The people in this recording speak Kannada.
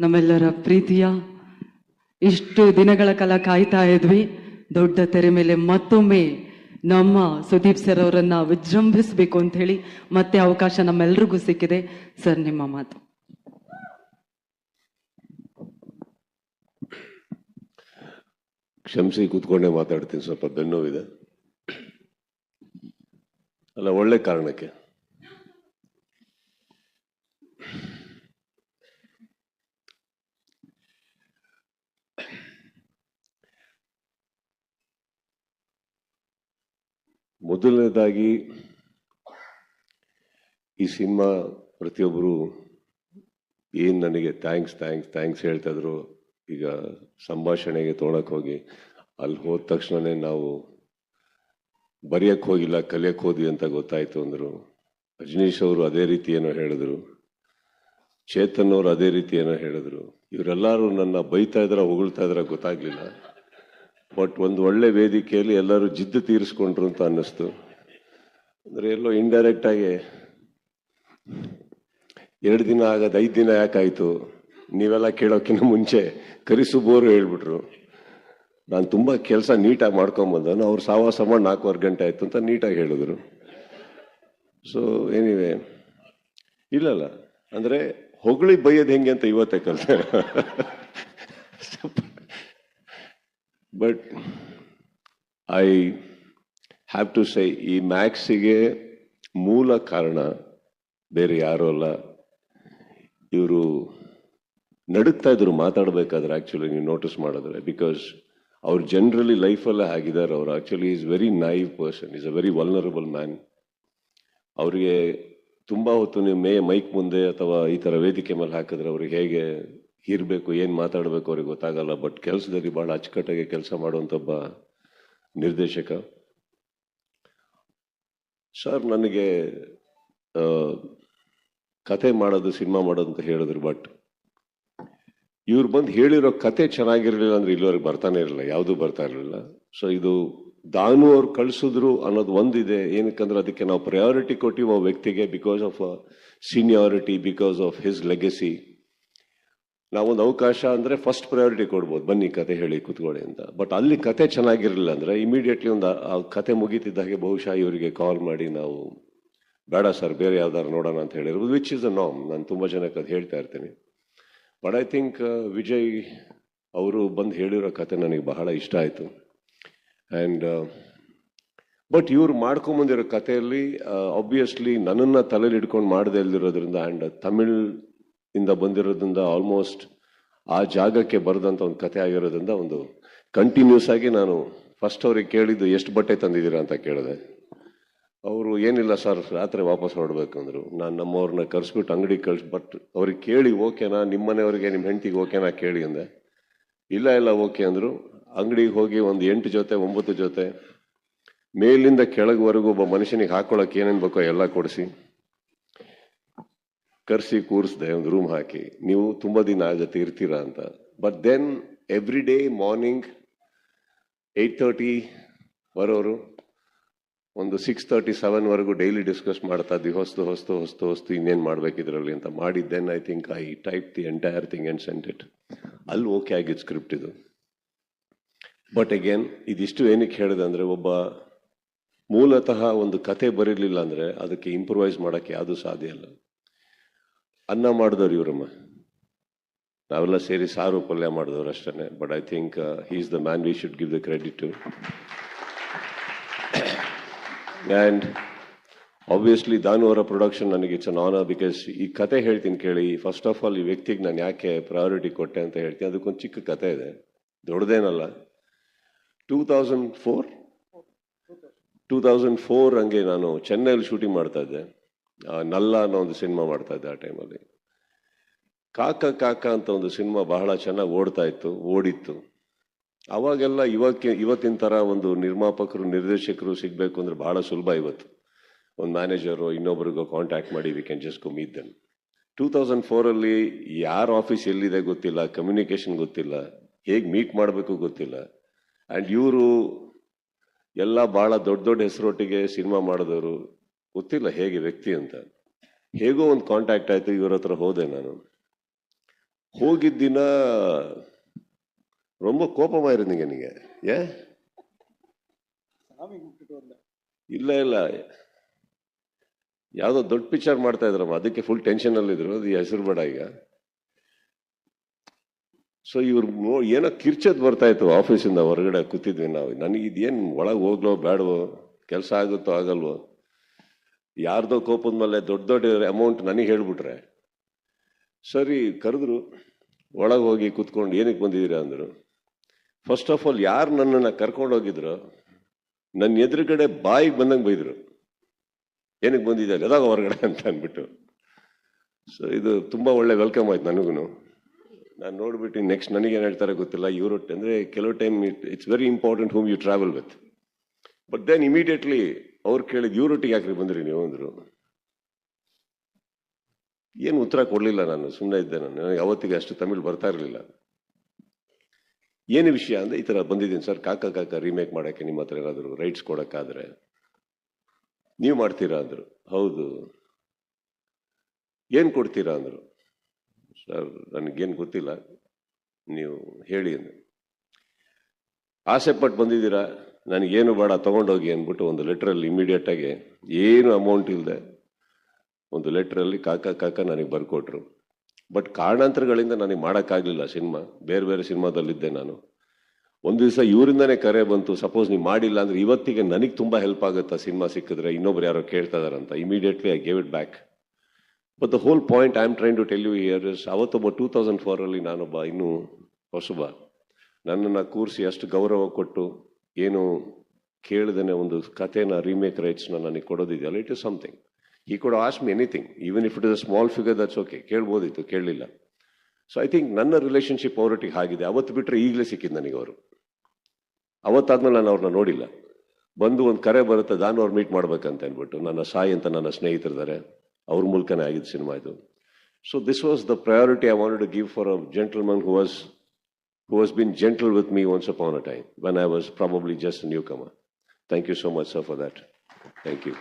ನಮ್ಮೆಲ್ಲರ ಪ್ರೀತಿಯ, ಇಷ್ಟು ದಿನಗಳ ಕಾಲ ಕಾಯ್ತಾ ಇದ್ವಿ. ದೊಡ್ಡ ತೆರೆ ಮೇಲೆ ಮತ್ತೊಮ್ಮೆ ನಮ್ಮ ಸುದೀಪ್ ಸರ್ ಅವರನ್ನ ವಿಜೃಂಭಿಸಬೇಕು ಅಂತ ಹೇಳಿ ಮತ್ತೆ ಅವಕಾಶ ನಮ್ಮೆಲ್ರಿಗೂ ಸಿಕ್ಕಿದೆ. ಸರ್, ನಿಮ್ಮ ಮಾತು. ಕ್ಷಮಿಸಿ ಕೂತ್ಕೊಂಡೆ ಮಾತಾಡ್ತೀನಿ, ಸ್ವಲ್ಪ ಬೆನ್ನೋವಿದೆ. ಅಲ್ಲ, ಒಳ್ಳೆ ಕಾರಣಕ್ಕೆ. ಮೊದಲನೇದಾಗಿ ಈ ಸಿನಿಮಾ ಪ್ರತಿಯೊಬ್ಬರು ಏನು ನನಗೆ ಥ್ಯಾಂಕ್ಸ್ ಥ್ಯಾಂಕ್ಸ್ ಥ್ಯಾಂಕ್ಸ್ ಹೇಳ್ತಾಯಿದ್ರು, ಈಗ ಸಂಭಾಷಣೆಗೆ ತೊಗೊಳಕ್ಕೆ ಹೋಗಿ, ಅಲ್ಲಿ ಹೋದ ತಕ್ಷಣವೇ ನಾವು ಬರೆಯಕ್ಕೆ ಹೋಗಿಲ್ಲ, ಕಲಿಯಕ್ಕೆ ಹೋದ್ವಿ ಅಂತ ಗೊತ್ತಾಯಿತು ಅಂದರು. ರಜನೀಶ್ ಅವರು ಅದೇ ರೀತಿ ಏನೋ ಹೇಳಿದ್ರು. ಚೇತನ್ ಅವರು ಅದೇ ರೀತಿ ಏನೋ ಹೇಳಿದ್ರು. ಇವರೆಲ್ಲರೂ ನನ್ನ ಬೈತಾ ಇದ್ರ, ಹೊಗಳ್ತಾ ಇದ್ರ ಗೊತ್ತಾಗ್ಲಿಲ್ಲ. ಬಟ್ ಒಂದು ಒಳ್ಳೆ ವೇದಿಕೆಯಲ್ಲಿ ಎಲ್ಲರೂ ಜಿದ್ದು ತೀರಿಸ್ಕೊಂಡ್ರು ಅಂತ ಅನ್ನಿಸ್ತು. ಅಂದ್ರೆ ಎಲ್ಲೋ ಇಂಡೈರೆಕ್ಟ್ ಆಗಿ ಎರಡು ದಿನ ಆಗದ ಐದು ದಿನ ಯಾಕಾಯ್ತು? ನೀವೆಲ್ಲ ಕೇಳೋಕ್ಕಿಂತ ಮುಂಚೆ ಕರಿಸುಬೋರು ಹೇಳ್ಬಿಟ್ರು. ನಾನು ತುಂಬಾ ಕೆಲಸ ನೀಟಾಗಿ ಮಾಡ್ಕೊಂಬಂದನು ಅವ್ರು ಸಾವಾಸ ಮಾಡಿ ನಾಲ್ಕೂವರೆ ಗಂಟೆ ಆಯ್ತು ಅಂತ ನೀಟಾಗಿ ಹೇಳಿದ್ರು. ಸೊ ಏನಿವೆ ಇಲ್ಲಲ್ಲ. ಅಂದ್ರೆ ಹೊಗಳಿ ಬೈಯೋದು ಹೆಂಗೆ ಅಂತ ಇವತ್ತೇ ಕಲಿತೆ. ಬಟ್ ಐ ಹ್ಯಾವ್ ಟು ಸೈ ಈ ಮ್ಯಾಕ್ಸಿಗೆ ಮೂಲ ಕಾರಣ ಬೇರೆ ಯಾರೂ ಅಲ್ಲ. ಇವರು ನಡುಕ್ತಾ ಇದ್ರು ಮಾತಾಡಬೇಕಾದ್ರೆ ಆ್ಯಕ್ಚುಲಿ ನೀವು ನೋಟಿಸ್ ಮಾಡಿದ್ರೆ. ಬಿಕಾಸ್ ಅವ್ರು ಜನ್ರಲಿ ಲೈಫಲ್ಲೇ ಆಗಿದ್ದಾರೆ. ಅವರು actually is very naive person is a very vulnerable man ಅವರಿಗೆ ತುಂಬ ಹೊತ್ತು ನೀವು ಮೇ ಮೈಕ್ ಮುಂದೆ ಅಥವಾ ಈ ಥರ ವೇದಿಕೆ ಮೇಲೆ ಹಾಕಿದ್ರೆ ಅವ್ರಿಗೆ ಹೇಗೆ ಇರಬೇಕು ಏನು ಮಾತಾಡಬೇಕು ಅವ್ರಿಗೆ ಗೊತ್ತಾಗಲ್ಲ ಬಟ್ ಕೆಲಸದಲ್ಲಿ ಭಾಳ ಅಚ್ಚುಕಟ್ಟಾಗಿ ಕೆಲಸ ಮಾಡುವಂಥ ಒಬ್ಬ ನಿರ್ದೇಶಕ. ಸರ್ ನನಗೆ ಕತೆ ಮಾಡೋದು, ಸಿನಿಮಾ ಮಾಡೋದು ಅಂತ ಹೇಳಿದ್ರು ಬಟ್ ಇವ್ರು ಬಂದು ಹೇಳಿರೋ ಕತೆ ಚೆನ್ನಾಗಿರಲಿಲ್ಲ ಅಂದರೆ ಇಲ್ಲಿವರೆಗೆ ಬರ್ತಾನೆ ಇರಲಿಲ್ಲ, ಯಾವುದೂ ಬರ್ತಾ ಇರಲಿಲ್ಲ. ಸೊ ಇದು ದಾನು ಅವ್ರು ಕಳಿಸಿದ್ರು ಅನ್ನೋದು ಒಂದಿದೆ. ಏನಕ್ಕಂದ್ರೆ ಅದಕ್ಕೆ ನಾವು ಪ್ರಯಾರಿಟಿ ಕೊಟ್ಟಿವಿ ವ್ಯಕ್ತಿಗೆ because of seniority because of his legacy ನಾವೊಂದು ಅವಕಾಶ ಅಂದರೆ ಫಸ್ಟ್ ಪ್ರಯಾರಿಟಿ ಕೊಡ್ಬೋದು. ಬನ್ನಿ ಕತೆ ಹೇಳಿ, ಕೂತ್ಕೊಳ್ಳಿ ಅಂತ. ಬಟ್ ಅಲ್ಲಿ ಕತೆ ಚೆನ್ನಾಗಿರಲಿಲ್ಲ ಅಂದರೆ ಇಮಿಡಿಯೇಟ್ಲಿ ಒಂದು, ಆ- ಕತೆ ಮುಗೀತಿದ್ದ ಹಾಗೆ ಬಹುಶಃ ಇವರಿಗೆ ಕಾಲ್ ಮಾಡಿ ನಾವು, ಬೇಡ ಸರ್ ಬೇರೆ ಯಾವ್ದಾದ್ರು ನೋಡೋಣ ಅಂತ ಹೇಳಿರ್ಬೋದು ವಿಚ್ ಇಸ್ ಅ ನಾಮ್ ನಾನು ತುಂಬ ಜನಕ್ಕೆ ಅದು ಹೇಳ್ತಾ ಇರ್ತೀನಿ. ಬಟ್ ಐ ಥಿಂಕ್ ವಿಜಯ್ ಅವರು ಬಂದು ಹೇಳಿರೋ ಕತೆ ನನಗೆ ಬಹಳ ಇಷ್ಟ ಆಯಿತು. ಆ್ಯಂಡ್ ಬಟ್ ಇವ್ರು ಮಾಡ್ಕೊಂಬಂದಿರೋ ಕಥೆಯಲ್ಲಿ ಆಬ್ವಿಯಸ್ಲಿ ನನ್ನನ್ನು ತಲೆಯಲ್ಲಿ ಇಟ್ಕೊಂಡು ಮಾಡದೇ ಇಲ್ದಿರೋದ್ರಿಂದ ಆ್ಯಂಡ್ ತಮಿಳ್ ಇಂದ ಬಂದಿರೋದ್ರಿಂದ ಆಲ್ಮೋಸ್ಟ್ ಆ ಜಾಗಕ್ಕೆ ಬರೆದಂಥ ಒಂದು ಕತೆ ಆಗಿರೋದ್ರಿಂದ ಒಂದು ಕಂಟಿನ್ಯೂಸ್ ಆಗಿ ನಾನು ಫಸ್ಟ್ ಅವ್ರಿಗೆ ಕೇಳಿದ್ದು ಎಷ್ಟು ಬಟ್ಟೆ ತಂದಿದ್ದೀರಾ ಅಂತ ಕೇಳಿದೆ. ಅವರು, ಏನಿಲ್ಲ ಸರ್ ರಾತ್ರಿ ವಾಪಸ್ ಹೊರಡಬೇಕು ಅಂದರು. ನಾನು ನಮ್ಮವ್ರನ್ನ ಕರ್ಸ್ಬಿಟ್ಟು ಅಂಗಡಿಗೆ ಕಳ್ಸಿ ಬಟ್ ಅವ್ರಿಗೆ ಕೇಳಿ, ಓಕೆನಾ? ನಿಮ್ಮ ಮನೆಯವ್ರಿಗೆ ನಿಮ್ಮ ಹೆಂಡತಿಗೆ ಓಕೆನಾ? ಕೇಳಿ ಅಂದೆ. ಇಲ್ಲ ಇಲ್ಲ, ಓಕೆ ಅಂದರು. ಅಂಗಡಿಗೆ ಹೋಗಿ ಒಂದು ಎಂಟು ಜೊತೆ, ಒಂಬತ್ತು ಜೊತೆ, ಮೇಲಿಂದ ಕೆಳಗೆವರೆಗೂ ಒಬ್ಬ ಮನುಷ್ಯನಿಗೆ ಹಾಕೊಳ್ಳೋಕೆ ಏನೇನು ಬೇಕೋ ಎಲ್ಲ ಕೊಡಿಸಿ. ಕರ್ಸಿ ಕೂರಿಸ್ದೆ ಒಂದು ರೂಮ್ ಹಾಕಿ. ನೀವು ತುಂಬ ದಿನ ಆಗತ್ತೆ ಇರ್ತೀರಾ ಅಂತ. But then every day morning eight thirty ಬರೋರು ಒಂದು ಸಿಕ್ಸ್ ತರ್ಟಿ ಸೆವೆನ್ ವರೆಗೂ ಡೈಲಿ ಡಿಸ್ಕಸ್ ಮಾಡ್ತಾ ಇದ್ವಿ. ಹೊಸ್ತು ಹೊಸ್ತು ಹೊಸ್ತು ಹೊಸ್ತು ಇನ್ನೇನು ಮಾಡ್ಬೇಕು ಇದರಲ್ಲಿ ಅಂತ ಮಾಡಿದ್ದೆನ್ I think I type the entire thing and sent it ಅಲ್ಲಿ ಓಕೆ ಆಗಿದ್ದು ಸ್ಕ್ರಿಪ್ಟ್ ಇದು. ಬಟ್ ಅಗೇನ್ ಇದಿಷ್ಟು ಏನಕ್ಕೆ ಹೇಳಿದೆ ಅಂದರೆ ಒಬ್ಬ ಮೂಲತಃ ಒಂದು ಕತೆ ಬರೀಲಿಲ್ಲ ಅಂದರೆ ಅದಕ್ಕೆ ಇಂಪ್ರೂವೈಸ್ ಮಾಡೋಕ್ಕೆ ಯಾವುದೂ ಸಾಧ್ಯ ಇಲ್ಲ. ಅನ್ನ ಮಾಡಿದವ್ರು ಇವರಮ್ಮ. ನಾವೆಲ್ಲ ಸೇರಿ ಸಾರು ಪಲ್ಯ ಮಾಡಿದವ್ರು ಅಷ್ಟೇ but I think is the man we should give the credit to and obviously ದಾನು ಅವರ ಪ್ರೊಡಕ್ಷನ್ ನನಗೆ ಇಟ್ಸ್ ಅನ್ ಆನರ್ ಬಿಕಾಸ್ ಈ ಕತೆ ಹೇಳ್ತೀನಿ ಕೇಳಿ ಫಸ್ಟ್ ಆಫ್ ಆಲ್ ಈ ವ್ಯಕ್ತಿಗೆ ನಾನು ಯಾಕೆ ಪ್ರಯಾರಿಟಿ ಕೊಟ್ಟೆ ಅಂತ ಹೇಳ್ತೀನಿ, ಅದಕ್ಕೊಂದು ಚಿಕ್ಕ ಕತೆ ಇದೆ, ದೊಡ್ಡದೇನಲ್ಲ. Two thousand four two thousand four ಹಂಗೆ ನಾನು ಚೆನ್ನೈಲಿ ಶೂಟಿಂಗ್ ಮಾಡ್ತಾ ಇದ್ದೆ. ನಲ್ಲ ಅನ್ನೋ ಒಂದು ಸಿನಿಮಾ ಮಾಡ್ತಾ ಇದ್ದೆ ಆ ಟೈಮಲ್ಲಿ ಕಾಕ ಕಾಕ ಅಂತ ಒಂದು ಸಿನಿಮಾ ಬಹಳ ಚೆನ್ನಾಗಿ ಓಡ್ತಾ ಇತ್ತು, ಓಡಿತ್ತು. ಅವಾಗೆಲ್ಲ ಇವಕ್ಕೆ, ಇವತ್ತಿನ ಥರ ಒಂದು ನಿರ್ಮಾಪಕರು, ನಿರ್ದೇಶಕರು ಸಿಗಬೇಕು ಅಂದರೆ ಬಹಳ ಸುಲಭ ಇವತ್ತು. ಒಂದು ಮ್ಯಾನೇಜರು ಇನ್ನೊಬ್ರಿಗೂ ಕಾಂಟ್ಯಾಕ್ಟ್ ಮಾಡಿ we can just go meet then two thousand ಫೋರಲ್ಲಿ ಯಾರ ಆಫೀಸ್ ಎಲ್ಲಿದೆ ಗೊತ್ತಿಲ್ಲ ಕಮ್ಯುನಿಕೇಷನ್ ಗೊತ್ತಿಲ್ಲ, ಹೇಗೆ ಮೀಟ್ ಮಾಡಬೇಕು ಗೊತ್ತಿಲ್ಲ. ಆ್ಯಂಡ್ ಇವರು ಎಲ್ಲ ಭಾಳ ದೊಡ್ಡ ದೊಡ್ಡ ಹೆಸರೊಟ್ಟಿಗೆ ಸಿನಿಮಾ ಮಾಡಿದವರು. ಗೊತ್ತಿಲ್ಲ ಹೇಗೆ ವ್ಯಕ್ತಿ ಅಂತ ಹೇಗೋ ಒಂದು ಕಾಂಟ್ಯಾಕ್ಟ್ ಆಯ್ತು ಇವ್ರ ಹತ್ರ ಹೋದೆ ನಾನು ಹೋಗಿದ್ದ ದಿನ ரொம்ப கோபமா இருந்தீங்க நீங்க ஏன் ಇಲ್ಲ ಇಲ್ಲ ಯಾವುದೋ ದೊಡ್ಡ ಪಿಕ್ಚರ್ ಮಾಡ್ತಾ ಇದ್ರಮ್ಮ ಅದಕ್ಕೆ ಫುಲ್ ಟೆನ್ಷನ್ ಅಲ್ಲಿ ಇದ್ರು ಅದು ಹೆಸರು ಬೇಡ ಈಗ ಸೊ ಇವ್ರು ನೋ- ಏನೋ ಕಿರ್ಚದ್ ಬರ್ತಾ ಇತ್ತು ಆಫೀಸಿಂದ ಹೊರಗಡೆ ಕೂತಿದ್ವಿ ನಾವು ನನಗೆ ಇದೇನು ಒಳಗೆ ಹೋಗ್ಲೋ ಬೇಡವೋ ಕೆಲಸ ಆಗುತ್ತೋ ಆಗಲ್ವೋ ಯಾರ್ದೋ ಕೋಪದ ಮೇಲೆ ದೊಡ್ಡ ದೊಡ್ಡ ಅಮೌಂಟ್ ನನಗೆ ಹೇಳ್ಬಿಟ್ರೆ, ಸರಿ ಕರೆದ್ರು, ಒಳಗೆ ಹೋಗಿ ಕೂತ್ಕೊಂಡು ಏನಕ್ಕೆ ಬಂದಿದ್ದೀರಾ ಅಂದರು. ಫಸ್ಟ್ ಆಫ್ ಆಲ್ ಯಾರು ನನ್ನನ್ನು ಕರ್ಕೊಂಡು ಹೋಗಿದ್ರು ನನ್ನ ಎದುರುಗಡೆ ಬಾಯಿಗೆ ಬಂದಂಗೆ ಬೈದರು. ಏನಕ್ಕೆ ಬಂದಿದ್ದಾರೆ ಅದಾಗ ಹೊರಗಡೆ? ಅಂತ ಅಂದ್ಬಿಟ್ಟು. ಸೊ ಇದು ತುಂಬ ಒಳ್ಳೆ ವೆಲ್ಕಮ್ ಆಯ್ತು ನನಗೂ ನಾನು ನೋಡ್ಬಿಟ್ಟು ನೆಕ್ಸ್ಟ್ ನನಗೆ ಏನು ಹೇಳ್ತಾರೆ ಗೊತ್ತಿಲ್ಲ. ಇವರು ಅಂದರೆ ಕೆಲವು time it it's very important whom you travel with but then immediately ಅವ್ರು ಕೇಳಿದ ಇವ್ರೊಟ್ಟಿಗೆ ಯಾಕ್ರಿ ಬಂದ್ರಿ ನೀವು? ಅಂದರು. ಏನು ಉತ್ತರ ಕೊಡಲಿಲ್ಲ ನಾನು ಸುಮ್ಮನೆ ಇದ್ದೆ ನಾನು. ನನಗೆ ಅವತ್ತಿಗೆ ಅಷ್ಟು ತಮಿಳು ಬರ್ತಾ ಇರಲಿಲ್ಲ. ಏನು ವಿಷಯ ಅಂದ್ರೆ ಈ ಥರ ಬಂದಿದ್ದೀನಿ ಸರ್, ಕಾಕ ಕಾಕ ರೀಮೇಕ್ ಮಾಡೋಕ್ಕೆ ನಿಮ್ಮ ಹತ್ರ ಏನಾದರೂ ರೈಟ್ಸ್ ಕೊಡೋಕ್ಕಾದ್ರೆ. ನೀವು ಮಾಡ್ತೀರಾ ಅಂದರು. ಹೌದು. ಏನು ಕೊಡ್ತೀರಾ? ಅಂದರು. ಸರ್, ನನಗೇನು ಗೊತ್ತಿಲ್ಲ. ನೀವು ಹೇಳಿ ಅಂದರು. ಆಸೆ ಪಟ್ಟು ಬಂದಿದ್ದೀರಾ? ನನಗೇನು ಬೇಡ ತೊಗೊಂಡೋಗಿ ಅಂದ್ಬಿಟ್ಟು ಒಂದು ಲೆಟ್ರಲ್ಲಿ ಇಮಿಡಿಯೇಟಾಗಿ ಏನು ಅಮೌಂಟ್ ಇಲ್ಲದೆ ಒಂದು ಲೆಟ್ರಲ್ಲಿ ಕಾಕ ಕಾಕ ನನಗೆ ಬರ್ಕೊಟ್ರು. ಬಟ್ ಕಾರಣಾಂತರಗಳಿಂದ ನನಗೆ ಮಾಡೋಕ್ಕಾಗಲಿಲ್ಲ ಸಿನಿಮಾ. ಬೇರೆ ಬೇರೆ ಸಿನಿಮಾದಲ್ಲಿದ್ದೆ ನಾನು. ಒಂದು ದಿವಸ ಇವರಿಂದನೇ ಕರೆ ಬಂತು ಸಪೋಸ್ ನೀವು ಮಾಡಿಲ್ಲ ಅಂದರೆ ಇವತ್ತಿಗೆ ನನಗೆ ತುಂಬ ಹೆಲ್ಪ್ ಆಗುತ್ತಾ ಸಿನಿಮಾ ಸಿಕ್ಕಿದ್ರೆ? ಇನ್ನೊಬ್ರು ಯಾರೋ ಕೇಳ್ತಾ ಇದಾರಂತ immediately I gave it back but the whole point I am trying to tell you year is ಅವತ್ತೊಬ್ಬ two thousand ಫೋರಲ್ಲಿ ನಾನೊಬ್ಬ ಇನ್ನೂ ಹೊಸಬ. ನನ್ನನ್ನು ಕೂರಿಸಿ ಅಷ್ಟು ಗೌರವ ಕೊಟ್ಟು ಏನು ಕೇಳಿದನೆ ಒಂದು ಕಥೆನ ರೀಮೇಕ್ ರೈಟ್ಸ್ನ ನನಗೆ ಕೊಡೋದಿದೆಯಲ್ಲ ಇಟ್ ಇಸ್ ಸಮಥಿಂಗ್ ಈ ಕೂಡ ask me anything even if it is a small figure that's okay ಕೇಳ್ಬೋದಿತ್ತು, ಕೇಳಲಿಲ್ಲ. ಸೊ ಐ ಥಿಂಕ್ ನನ್ನ ರಿಲೇಷನ್ಶಿಪ್ ಅವರೊಟ್ಟಿಗೆ ಆಗಿದೆ ಅವತ್ತು ಬಿಟ್ಟರೆ ಈಗಲೇ ಸಿಕ್ಕಿದ್ದು ನನಗೆ ಅವರು. ಅವತ್ತಾದ್ಮೇಲೆ ನಾನು ಅವ್ರನ್ನ ನೋಡಿಲ್ಲ. ಬಂದು ಒಂದು ಕರೆ ಬರುತ್ತೆ ನಾನು ಅವ್ರು ಮೀಟ್ ಮಾಡ್ಬೇಕಂತ ಅಂದ್ಬಿಟ್ಟು, ನನ್ನ ಸಾಯಿ ಅಂತ ನನ್ನ ಸ್ನೇಹಿತರಿದ್ದಾರೆ ಅವ್ರ ಮೂಲಕನೇ ಆಗಿದ್ದು ಸಿನಿಮಾ ಇದು. So this was the priority I wanted to give for a gentleman who was who has been gentle with me once upon a time when I was probably just a newcomer. Thank you so much, sir, for that. Thank you.